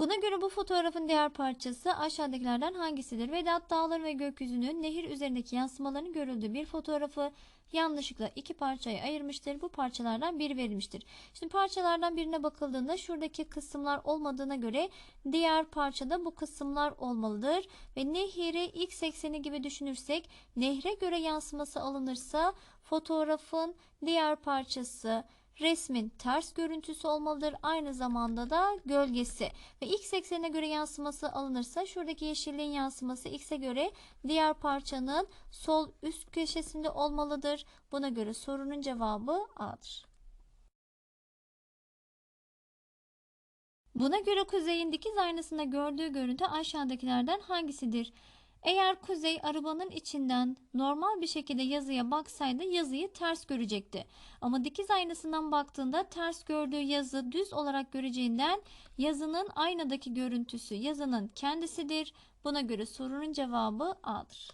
Buna göre bu fotoğrafın diğer parçası aşağıdakilerden hangisidir? Vedat dağları ve gökyüzünün nehir üzerindeki yansımalarının görüldüğü bir fotoğrafı yanlışlıkla iki parçaya ayırmıştır. Bu parçalardan biri verilmiştir. Şimdi parçalardan birine bakıldığında şuradaki kısımlar olmadığına göre diğer parçada bu kısımlar olmalıdır. Ve nehri x ekseni gibi düşünürsek nehre göre yansıması alınırsa fotoğrafın diğer parçası resmin ters görüntüsü olmalıdır. Aynı zamanda da gölgesi. Ve x eksenine göre yansıması alınırsa şuradaki yeşilliğin yansıması x'e göre diğer parçanın sol üst köşesinde olmalıdır. Buna göre sorunun cevabı A'dır. Buna göre kuzeyin dikiz aynasında gördüğü görüntü aşağıdakilerden hangisidir? Eğer Kuzey arabanın içinden normal bir şekilde yazıya baksaydı yazıyı ters görecekti. Ama dikiz aynasından baktığında ters gördüğü yazı düz olarak göreceğinden yazının aynadaki görüntüsü yazının kendisidir. Buna göre sorunun cevabı A'dır.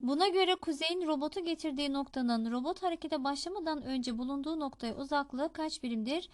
Buna göre Kuzey'in robotu getirdiği noktanın robot harekete başlamadan önce bulunduğu noktaya uzaklığı kaç birimdir?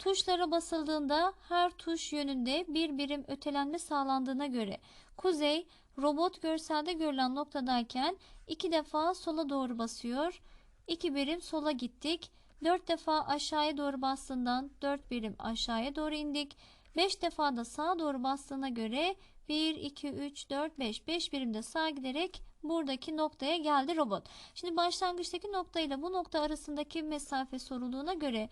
Tuşlara basıldığında her tuş yönünde bir birim ötelenme sağlandığına göre Kuzey robot görselde görülen noktadayken iki defa sola doğru basıyor. 2 birim sola gittik. 4 defa aşağıya doğru bastığından 4 birim aşağıya doğru indik. 5 defa da sağa doğru bastığına göre 1, 2, 3, 4, 5. 5 birimde sağa giderek buradaki noktaya geldi robot. Şimdi başlangıçtaki nokta ile bu nokta arasındaki mesafe sorulduğuna göre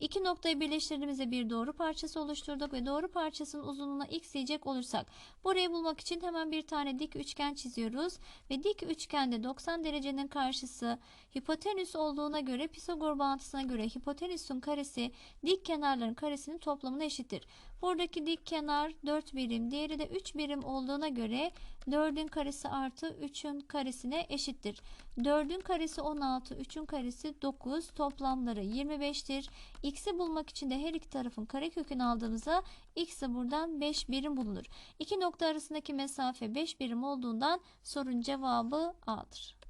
İki noktayı birleştirdiğimizde bir doğru parçası oluşturduk ve doğru parçasının uzunluğuna x diyecek olursak burayı bulmak için hemen bir tane dik üçgen çiziyoruz ve dik üçgende 90 derecenin karşısı hipotenüs olduğuna göre Pisagor bağıntısına göre hipotenüsün karesi dik kenarların karesinin toplamına eşittir. Buradaki dik kenar 4 birim, diğeri de 3 birim olduğuna göre 4'ün karesi artı 3'ün karesine eşittir. 4'ün karesi 16, 3'ün karesi 9, toplamları 25'tir. X'i bulmak için de her iki tarafın karekökünü aldığımızda X'i buradan 5 birim bulunur. İki nokta arasındaki mesafe 5 birim olduğundan sorun cevabı A'dır.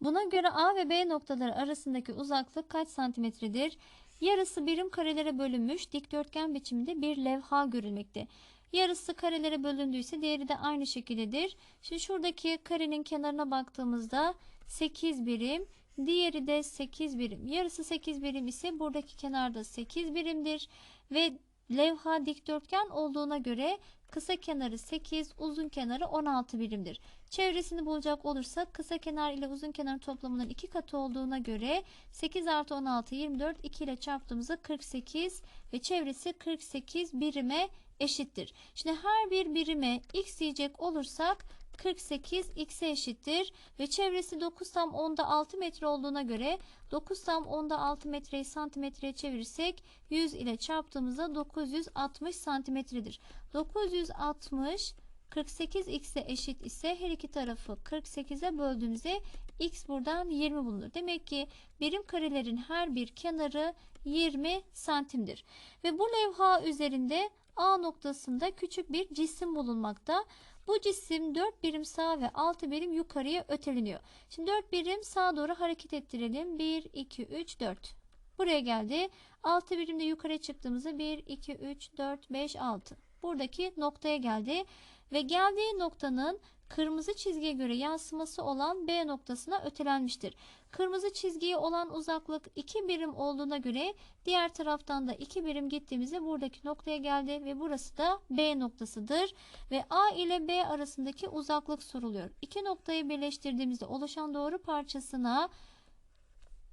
Buna göre A ve B noktaları arasındaki uzaklık kaç santimetredir? Yarısı birim karelere bölünmüş dikdörtgen biçiminde bir levha görülmekte. Yarısı karelere bölündüyse diğeri de aynı şekildedir. Şimdi şuradaki karenin kenarına baktığımızda 8 birim, diğeri de 8 birim. Yarısı 8 birim ise buradaki kenarda 8 birimdir ve levha dikdörtgen olduğuna göre kısa kenarı 8, uzun kenarı 16 birimdir. Çevresini bulacak olursak kısa kenar ile uzun kenarın toplamının iki katı olduğuna göre 8 artı 16 24 2 ile çarptığımızda 48 ve çevresi 48 birime eşittir. Şimdi her bir birime x diyecek olursak 48 x'e eşittir ve çevresi 9 tam 10'da 6 metre olduğuna göre 9 tam 10'da 6 metreyi santimetreye çevirirsek 100 ile çarptığımızda 960 santimetredir. 960 48x'e eşit ise her iki tarafı 48'e böldüğümüzde x buradan 20 bulunur. Demek ki birim karelerin her bir kenarı 20 santimdir. Ve bu levha üzerinde A noktasında küçük bir cisim bulunmakta. Bu cisim 4 birim sağ ve 6 birim yukarıya öteleniyor. Şimdi 4 birim sağa doğru hareket ettirelim. 1, 2, 3, 4. Buraya geldi. 6 birimde yukarı çıktığımızda 1, 2, 3, 4, 5, 6. Buradaki noktaya geldi ve geldiği noktanın kırmızı çizgiye göre yansıması olan B noktasına ötelenmiştir. Kırmızı çizgiye olan uzaklık 2 birim olduğuna göre diğer taraftan da 2 birim gittiğimizde buradaki noktaya geldi ve burası da B noktasıdır. Ve A ile B arasındaki uzaklık soruluyor. İki noktayı birleştirdiğimizde oluşan doğru parçasına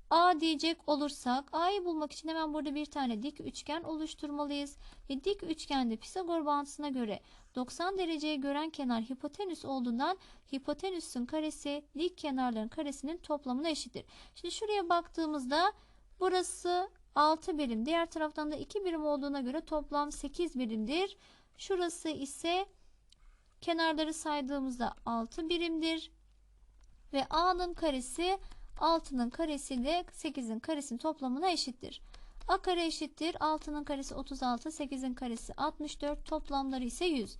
A diyecek olursak A'yı bulmak için hemen burada bir tane dik üçgen oluşturmalıyız. Ve dik üçgende Pisagor bağıntısına göre 90 dereceye gören kenar hipotenüs olduğundan hipotenüsün karesi dik kenarların karesinin toplamına eşittir. Şimdi şuraya baktığımızda burası 6 birim. Diğer taraftan da 2 birim olduğuna göre toplam 8 birimdir. Şurası ise kenarları saydığımızda 6 birimdir. Ve A'nın karesi 6'nın karesi ile 8'in karesinin toplamına eşittir. A kare eşittir. 6'nın karesi 36, 8'in karesi 64, toplamları ise 100.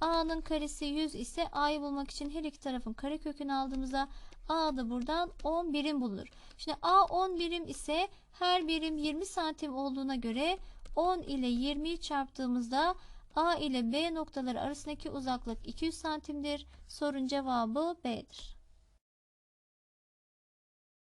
A'nın karesi 100 ise A'yı bulmak için her iki tarafın karekökünü aldığımızda A da buradan 10 birim bulunur. Şimdi A 10 birim ise her birim 20 santim olduğuna göre 10 ile 20'yi çarptığımızda A ile B noktaları arasındaki uzaklık 200 santimdir. Sorun cevabı B'dir.